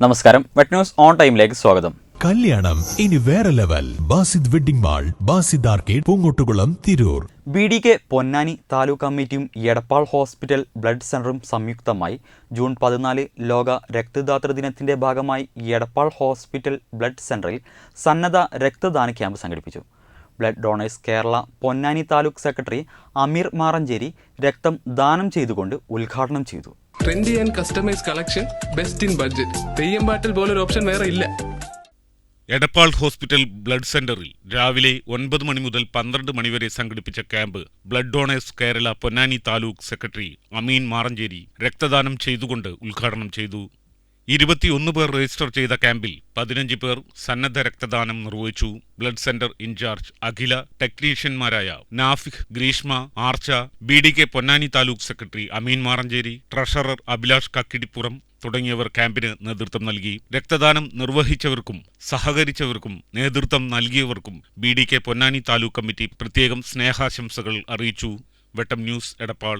നമസ്കാരം. Wet news on ടൈമിലേക്ക് സ്വാഗതം. കല്യാണം ഇനി വേറെ level Basid wedding mall Basid arcade Poongottukulam Tirur. B D K Ponnani taluk കമ്മിറ്റിയും എടപ്പാൾ ഹോസ്പിറ്റൽ ബ്ലഡ് സെന്ററും സംയുക്തമായി ജൂൺ പതിനാല് ലോക രക്തദാത്ര ദിനത്തിന്റെ ഭാഗമായി എടപ്പാൾ ഹോസ്പിറ്റൽ ബ്ലഡ് സെന്ററിൽ സന്നദ്ധ രക്തദാന ക്യാമ്പ് സംഘടിപ്പിച്ചു. Blood donors Kerala Ponnani taluk secretary Ameer Maranchery രക്തം ദാനം ചെയ്തുകൊണ്ട് ഉദ്ഘാടനം ചെയ്തു. Trendy and customise collection best in budget Theyyam പാട്ടിൽ പോലൊരു ഓപ്ഷൻ വേറെ ഇല്ല. എടപ്പാൾ ഹോസ്പിറ്റൽ ബ്ലഡ് സെന്ററിൽ രാവിലെ ഒൻപത് മണി മുതൽ പന്ത്രണ്ട് മണിവരെ സംഘടിപ്പിച്ച camp blood donors Kerala Ponnani taluk secretary Ameen Maranchery രക്തദാനം ചെയ്തുകൊണ്ട് ഉദ്ഘാടനം ചെയ്തു. ഇരുപത്തിയൊന്ന് പേർ രജിസ്റ്റർ ചെയ്ത ക്യാമ്പിൽ പതിനഞ്ച് പേർ സന്നദ്ധ രക്തദാനം നിർവഹിച്ചു. Blood centre incharge Akhila ടെക്നീഷ്യന്മാരായ Nafiq Greeshma Archa B D K Ponnani taluk secretary Ameen Maranchery treasurer Abhilash Kakkidippuram തുടങ്ങിയവർ ക്യാമ്പിന് നേതൃത്വം നൽകി. രക്തദാനം നിർവഹിച്ചവർക്കും സഹകരിച്ചവർക്കും നേതൃത്വം നൽകിയവർക്കും B D K Ponnani taluk committee പ്രത്യേകം സ്നേഹാശംസകൾ അറിയിച്ചു. വെട്ടം ന്യൂസ് എടപ്പാൾ.